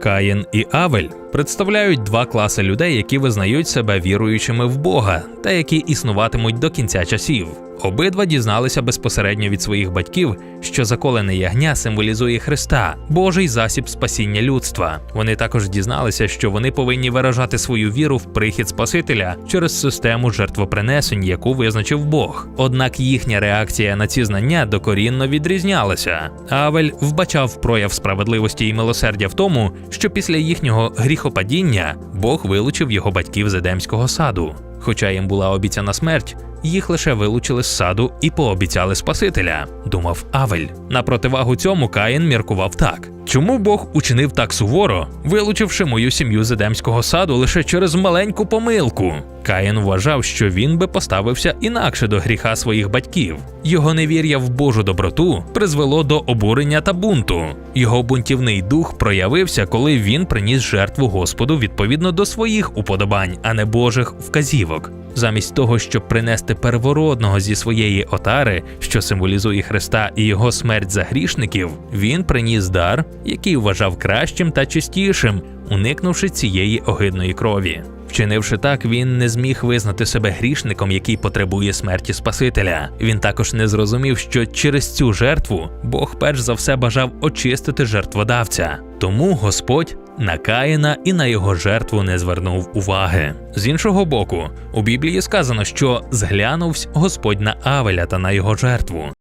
Каїн і Авель представляють два класи людей, які визнають себе віруючими в Бога та які існуватимуть до кінця часів. Обидва дізналися безпосередньо від своїх батьків, що заколене ягня символізує Христа, Божий засіб спасіння людства. Вони також дізналися, що вони повинні виражати свою віру в прихід Спасителя через систему жертвопринесень, яку визначив Бог. Однак їхня реакція на ці знання докорінно відрізнялася. Авель вбачав прояв справедливості і милосердя в тому, що після їхнього гріхопадіння Бог вилучив його батьків з Едемського саду. Хоча їм була обіцяна смерть, їх лише вилучили з саду і пообіцяли Спасителя, думав Авель. На противагу цьому Каїн міркував так: чому Бог учинив так суворо, вилучивши мою сім'ю з Едемського саду лише через маленьку помилку? Каїн вважав, що він би поставився інакше до гріха своїх батьків. Його невір'я в Божу доброту призвело до обурення та бунту. Його бунтівний дух проявився, коли він приніс жертву Господу відповідно до своїх уподобань, а не Божих вказівок. Замість того, щоб принести первородного зі своєї отари, що символізує Христа і його смерть за грішників, він приніс дар, який вважав кращим та чистішим, уникнувши цієї огидної крові. Вчинивши так, він не зміг визнати себе грішником, який потребує смерті Спасителя. Він також не зрозумів, що через цю жертву Бог перш за все бажав очистити жертводавця. Тому Господь на Каїна і на його жертву не звернув уваги. З іншого боку, у Біблії сказано, що зглянувсь Господь на Авеля та на його жертву.